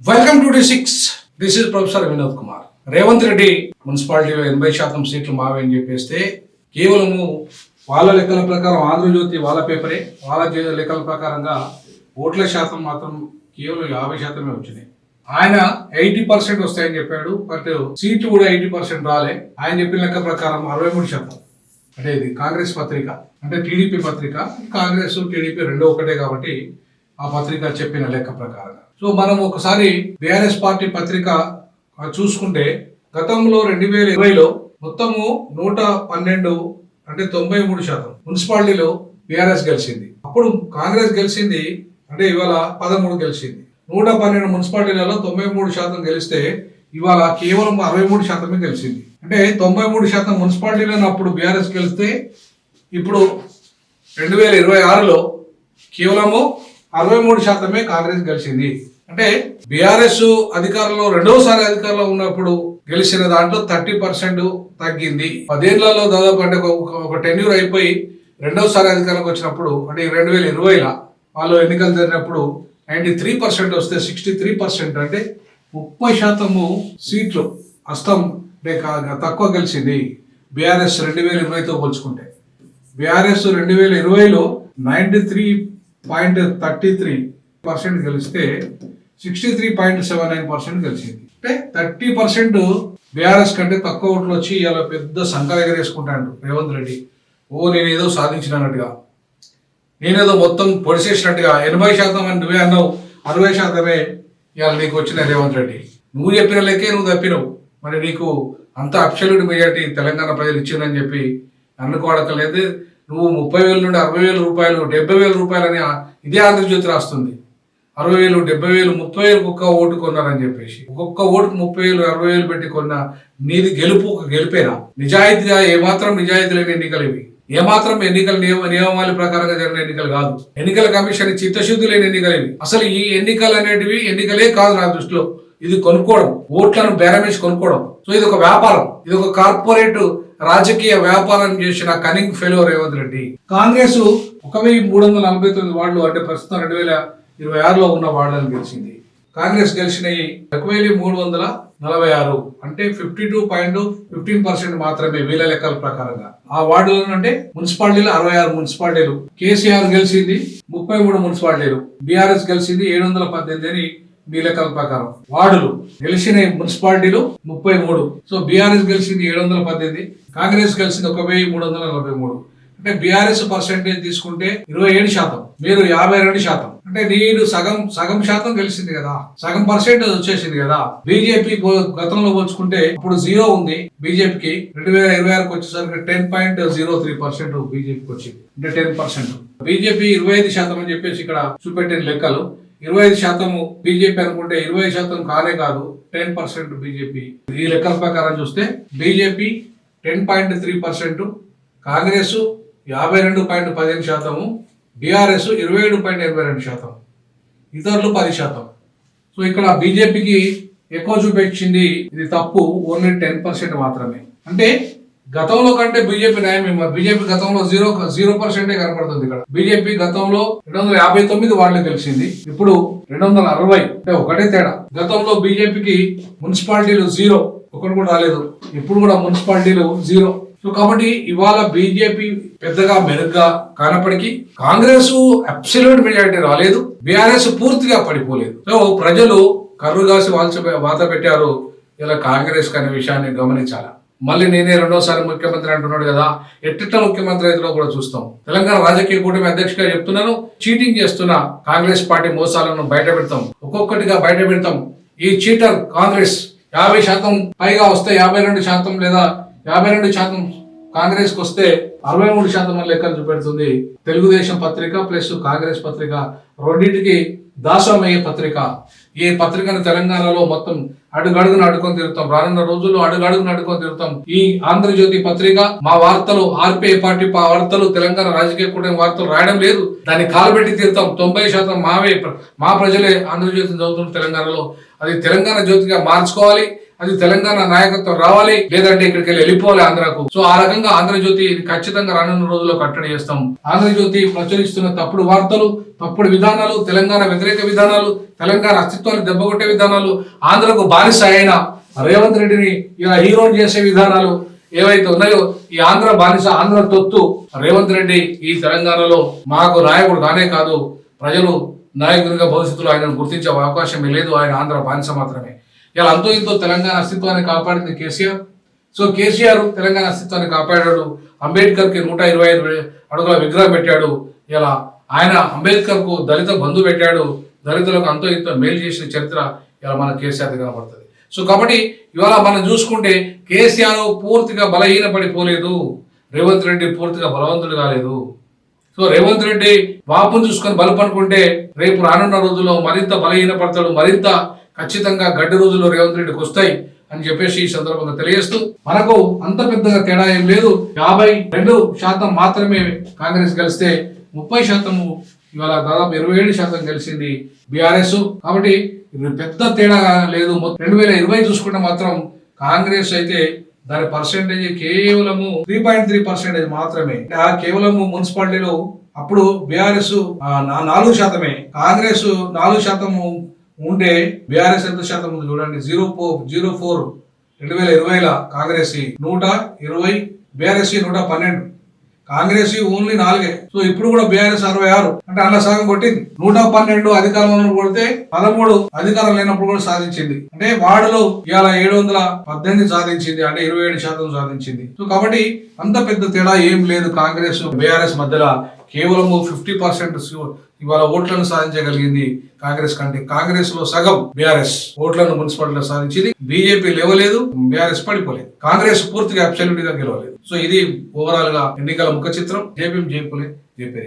Welcome to the six this is professor Vinod Kumar Revanth Reddy మున్సిపాలిటీలో ఎనభై శాతం సీట్లు మావే అని చెప్పేస్తే కేవలము వాళ్ళ లెక్కల ప్రకారం ఆంధ్రజ్యోతి వాళ్ళ పేపరే. వాళ్ళ లెక్కల ప్రకారంగా ఓట్ల శాతం మాత్రం కేవలం యాభై శాతమే వచ్చినాయి ఆయన ఎయిటీ పర్సెంట్ వస్తాయని చెప్పాడు. బట్ సీట్లు కూడా ఎయిటీ పర్సెంట్ రాలే. ఆయన చెప్పిన లెక్క ప్రకారం అరవై మూడు శాతం. అంటే ఇది కాంగ్రెస్ పత్రిక అంటే టీడీపీ పత్రిక కాంగ్రెస్ టీడీపీ రెండో ఒకటే కాబట్టి ఆ పత్రిక చెప్పిన లెక్క ప్రకారం. సో మనం ఒకసారి బీఆర్ఎస్ పార్టీ పత్రిక చూసుకుంటే గతంలో రెండు వేల ఇరవైలో మొత్తము నూట పన్నెండు అంటే తొంభై మూడు శాతం మున్సిపాలిటీలో బీఆర్ఎస్ గెలిచింది. అప్పుడు కాంగ్రెస్ గెలిచింది అంటే ఇవాళ పదమూడు గెలిచింది. నూట పన్నెండు మున్సిపాలిటీలలో తొంభై మూడు శాతం గెలిస్తే ఇవాళ కేవలం అరవై మూడు శాతమే గెలిచింది. అంటే తొంభై మూడు శాతం మున్సిపాలిటీలను అప్పుడు బీఆర్ఎస్ గెలిస్తే ఇప్పుడు రెండు వేల ఇరవై ఆరులో కేవలము అరవై మూడు శాతమే కాంగ్రెస్ గెలిచింది. అంటే బీఆర్ఎస్ అధికారంలో రెండవసారి అధికారంలో ఉన్నప్పుడు గెలిచిన దాంట్లో థర్టీ పర్సెంట్ తగ్గింది. పదేళ్ళలో దాదాపు అంటే ఒక- ఒక టెన్యూర్ అయిపోయి రెండవసారి అధికారంలోకి వచ్చినప్పుడు అంటే రెండు వేల ఇరవైలో వాళ్ళు ఎన్నికలు జరిగినప్పుడు నైంటీ త్రీ పర్సెంట్ వస్తే సిక్స్టీ త్రీ పర్సెంట్ అంటే ముప్పై శాతము సీట్లు అస్తం లేక కా- తక్కువ గెలిచింది బీఆర్ఎస్ రెండు వేల ఇరవైతో పోల్చుకుంటే. బీఆర్ఎస్ రెండు వేల ఇరవైలో ninety three point thirty three percent గెలిస్తే sixty three point seven nine percent గెలిచింది. అంటే థర్టీ పర్సెంట్ బీఆర్ఎస్ కంటే తక్కువ ఓట్లు వచ్చి ఇలా పెద్ద సంఖ ఎగరేసుకుంటాడు రేవంత్ రెడ్డి. ఓ నేను ఏదో సాధించినట్టుగా. నేనేదో మొత్తం పొడిసేసినట్టుగా ఎనభై శాతం అని నువ్వే అన్నావు అరవై శాతమే. ఇవాళ నీకు వచ్చిన రేవంత్ రెడ్డి. నువ్వు చెప్పిన లెక్కే నువ్వు తప్పినవు. మరి నీకు అంత అబ్సల్యూట్ మెజార్టీ తెలంగాణ ప్రజలు ఇచ్చిందని చెప్పి అనుకోవడకలేదు నువ్వు ముప్పై వేల నుండి అరవై వేల రూపాయలు డెబ్బై వేల రూపాయలని ఇదే ఆంధ్రజ్యోతి రాస్తుంది. అరవై వేలు డెబ్బై వేలు ముప్పై వేలు ఒక్క ఓటు కొన్నారని చెప్పేసి. ఒక్కొక్క ఓటుకు ముప్పై వేలు అరవై వేలు పెట్టి కొన్న నీది గెలుపు గెలిపేనా? నిజాయితీగా ఏమాత్రం నిజాయితీ లేని ఎన్నికలు ఇవి. ఏమాత్రం ఎన్నికల నియమ నియమావళి ప్రకారంగా జరిగిన ఎన్నికలు కాదు. ఎన్నికల కమిషన్ చిత్తశుద్ధి లేని ఎన్నికలు అసలు ఈ ఎన్నికలు అనేటివి ఎన్నికలే కాదు నా దృష్టిలో. ఇది కొనుక్కోవడం ఓట్లను బేరమేసి కొనుక్కోవడం. సో ఇది ఒక వ్యాపారం. ఇది ఒక కార్పొరేట్ రాజకీయ వ్యాపారం చేసిన కనింగ్ ఫెలో రేవంత్ రెడ్డి. కాంగ్రెస్ ఒక వెయ్యి మూడు వందల నలభై తొమ్మిది వార్డులు అంటే ప్రస్తుతం రెండు వేల ఇరవై ఆరులో ఉన్న వార్డులను గెలిచింది. కాంగ్రెస్ గెలిచినవి ఒకవేళ మూడు వందల నలభై ఆరు. అంటే fifty two point fifteen percent మాత్రమే వీళ్ళ లెక్కల ప్రకారంగా. ఆ వార్డులను అంటే మున్సిపాలిటీలు అరవై ఆరు మున్సిపాలిటీలు. కేసీఆర్ గెలిచింది ముప్పై మూడు మున్సిపాలిటీలు. బీఆర్ఎస్ గెలిచింది ఏడు వందల పద్దెనిమిది అని మీ లెక్కల ప్రకారం. వార్డులు గెలిచిన మున్సిపాలిటీలు ముప్పై మూడు. సో బీఆర్ఎస్ గెలిచింది ఏడు వందల పద్దెనిమిది. కాంగ్రెస్ గెలిచింది ఒక వెయ్యి మూడు వందల నలభై మూడు. అంటే బీఆర్ఎస్ పర్సెంటేజ్ తీసుకుంటే ఇరవై ఏడు శాతం మీరు యాభై రెండు శాతం. అంటే నీరు సగం సగం శాతం గెలిచింది కదా సగం పర్సెంటేజ్ వచ్చేసింది కదా. బీజేపీ గతంలో పోల్చుకుంటే ఇప్పుడు జీరో ఉంది బీజేపీకి రెండు వేల ఇరవై ఆరుకి వచ్చేసరికి ten point zero three percent బీజేపీకి వచ్చింది అంటే టెన్ పర్సెంట్ బీజేపీ ఇరవై ఐదు శాతం అని చెప్పేసి ఇక్కడ చూపెట్టిన లెక్కలు ఇరవై ఐదు శాతం బీజేపీ అనుకుంటే ఇరవై ఐదు శాతం కానే కాదు టెన్ పర్సెంట్ బీజేపీ. ఈ లెక్కల ప్రకారం చూస్తే BJP ten point three percent Congress యాభై రెండు పాయింట్ పదిహేను శాతము బీఆర్ఎస్ ఇరవై ఏడు పాయింట్ ఎనభై రెండు శాతం ఇతరులు పది శాతం. సో ఇక్కడ బీజేపీకి ఎక్కువ చూపించింది ఇది తప్పు ఓన్లీ టెన్ పర్సెంట్ మాత్రమే. అంటే గతంలో కంటే బీజేపీ న్యాయం బీజేపీ గతంలో జీరో జీరో పర్సెంటే కనపడుతుంది ఇక్కడ. బీజేపీ గతంలో రెండు వందల యాభై తొమ్మిది వాళ్ళు గెలిచింది. ఇప్పుడు రెండు వందల అరవై అంటే ఒకటే తేడా. గతంలో బీజేపీకి మున్సిపాలిటీలు జీరో ఒకటి కూడా రాలేదు. ఇప్పుడు కూడా మున్సిపాలిటీలు జీరో. సో కాబట్టి ఇవాళ బీజేపీ పెద్దగా మెరుగ్గా కానప్పటికీ కాంగ్రెస్ అబ్సల్యూట్ మెజారిటీ రాలేదు బీఆర్ఎస్ పూర్తిగా పడిపోలేదు. సో ప్రజలు కర్రుగాసి వాల్చ వాత పెట్టారు ఇలా కాంగ్రెస్ అనే విషయాన్ని గమనించాలి. మళ్ళీ నేనే రెండోసారి ముఖ్యమంత్రి అంటున్నాడు కదా ఎట్టిట్ల ముఖ్యమంత్రి అయితే కూడా చూస్తాం. తెలంగాణ రాజకీయ కూటమి అధ్యక్షుడిగా చెప్తున్నాను చీటింగ్ చేస్తున్న కాంగ్రెస్ పార్టీ మోసాలను బయట పెడతాం ఒక్కొక్కటిగా బయట పెడతాం. ఈ చీటర్ కాంగ్రెస్ యాభై శాతం పైగా వస్తే యాభై రెండు శాతం లేదా యాభై రెండు శాతం కాంగ్రెస్కు వస్తే అరవై మూడు శాతం లెక్కలు చూపెడుతుంది. తెలుగుదేశం పత్రిక ప్లస్ కాంగ్రెస్ పత్రిక రెండింటికి దాసమయ్యే పత్రిక. ఏ పత్రికను తెలంగాణలో మొత్తం అడుగడుగున అడుకొని తిరుగుతాం. రానున్న రోజుల్లో అడుగడుగున అడుకొని తిరుగుతాం. ఈ ఆంధ్రజ్యోతి పత్రిక మా వార్తలు ఆర్పీఐ పార్టీ పా- వార్తలు తెలంగాణ రాజకీయ కూటమి వార్తలు రాయడం లేదు. దాన్ని కాలబెట్టి తిరుగుతాం తొంభై శాతం మావే మా ప్రజలే ఆంధ్రజ్యోతిని చదువుతున్న తెలంగాణలో. అది తెలంగాణ జ్యోతిగా మార్చుకోవాలి. అది తెలంగాణ నాయకత్వం రావాలి. లేదంటే ఇక్కడికి వెళ్ళి వెళ్ళిపోవాలి ఆంధ్రాకు. సో ఆ రకంగా ఆంధ్రజ్యోతి ఖచ్చితంగా రానున్న రోజుల్లో కట్టడి చేస్తాం. ఆంధ్రజ్యోతి ప్రచురిస్తున్న తప్పుడు వార్తలు తప్పుడు విధానాలు తెలంగాణ వ్యతిరేక విధానాలు తెలంగాణ దెబ్బ కొట్టే విధానాలు ఆంధ్రకు బానిస అయిన రేవంత్ రెడ్డిని ఇలా హీరోని చేసే విధానాలు ఏవైతే ఉన్నాయో ఈ ఆంధ్ర బానిస ఆంధ్ర తొత్తు రేవంత్ రెడ్డి ఈ తెలంగాణలో మాకు నాయకుడు కానే కాదు. ప్రజలు నాయకునిగా భవిష్యత్తులో ఆయనను గుర్తించే అవకాశం లేదు. ఆయన ఆంధ్ర బానిస మాత్రమే. ఇలా అంతో ఇంతో తెలంగాణ అస్తిత్వాన్ని కాపాడింది కేసీఆర్. సో కేసీఆర్ తెలంగాణ అస్తిత్వాన్ని కాపాడాడు. అంబేద్కర్కి నూట ఇరవై ఐదు అడుగుల విగ్రహం పెట్టాడు. ఇలా ఆయన అంబేద్కర్కు దళిత బంధు పెట్టాడు. దళితులకు అంతో ఇంతో మేలు చేసిన చరిత్ర ఇలా మన కేసీఆర్ కనబడుతుంది. సో కాబట్టి ఇవాళ మనం చూసుకుంటే కేసీఆర్ పూర్తిగా బలహీనపడిపోలేదు. రేవంత్ రెడ్డి పూర్తిగా బలవంతుడు కాలేదు. సో రేవంత్ రెడ్డి వాపును చూసుకొని బలపనుకుంటే రేపు రానున్న రోజుల్లో మరింత బలహీనపడతాడు మరింత ఖచ్చితంగా గడ్డి రోజుల్లో రేవంత్ రెడ్డికి వస్తాయి అని చెప్పేసి ఈ సందర్భంగా తెలియజేస్తూ మనకు అంత పెద్దగా తేడా ఏం లేదు. యాభై రెండు శాతం మాత్రమే కాంగ్రెస్ కలిస్తే ముప్పై శాతము ఇవాళ దాదాపు ఇరవై ఏడు శాతం గెలిచింది బీఆర్ఎస్. కాబట్టి పెద్ద తేడా లేదు రెండు వేల ఇరవై చూసుకుంటే మాత్రం కాంగ్రెస్ అయితే దాని పర్సెంటేజ్ కేవలము త్రీ పాయింట్ త్రీ పర్సెంటేజ్ మాత్రమే. ఆ కేవలము మున్సిపాలిటీలో అప్పుడు బీఆర్ఎస్ నాలుగు శాతమే. కాంగ్రెస్ నాలుగు శాతము ఉంటే బీఆర్ఎస్ ఎంత శాతం ఉంది చూడండి. జీరో ఫోర్ జీరో ఫోర్ రెండు వేల ఇరవైల కాంగ్రెస్ నూట ఇరవై బీఆర్ఎస్ నూట పన్నెండు. కాంగ్రెస్ ఓన్లీ నాలుగే. సో ఇప్పుడు కూడా బీఆర్ఎస్ అరవై ఆరు. అంటే అలా సగం కొట్టింది. నూట పన్నెండు అధికారంలో కొడితే పదమూడు అధికారం లేనప్పుడు కూడా సాధించింది. అంటే వార్డులో ఇవాళ ఏడు వందల పద్దెనిమిది సాధించింది. అంటే ఇరవై ఏడు శాతం సాధించింది. సో కాబట్టి అంత పెద్ద తేడా ఏం లేదు కాంగ్రెస్ బీఆర్ఎస్ మధ్యలో. కేవలము ఫిఫ్టీ పర్సెంట్ ఇవాళ ఓట్లను సాధించగలిగింది కాంగ్రెస్ కంటే కాంగ్రెస్లో సగం బీఆర్ఎస్ ఓట్లను మున్సిపాలిటీలో సాధించింది. బీజేపీ లేవలేదు బీఆర్ఎస్ పడిపోలేదు. కాంగ్రెస్ పూర్తిగా అబ్సల్యూట్గా గెలవలేదు. సో ఇది ఓవరాల్గా ఎన్నికల ముఖ చిత్రం. JP జయపులే JP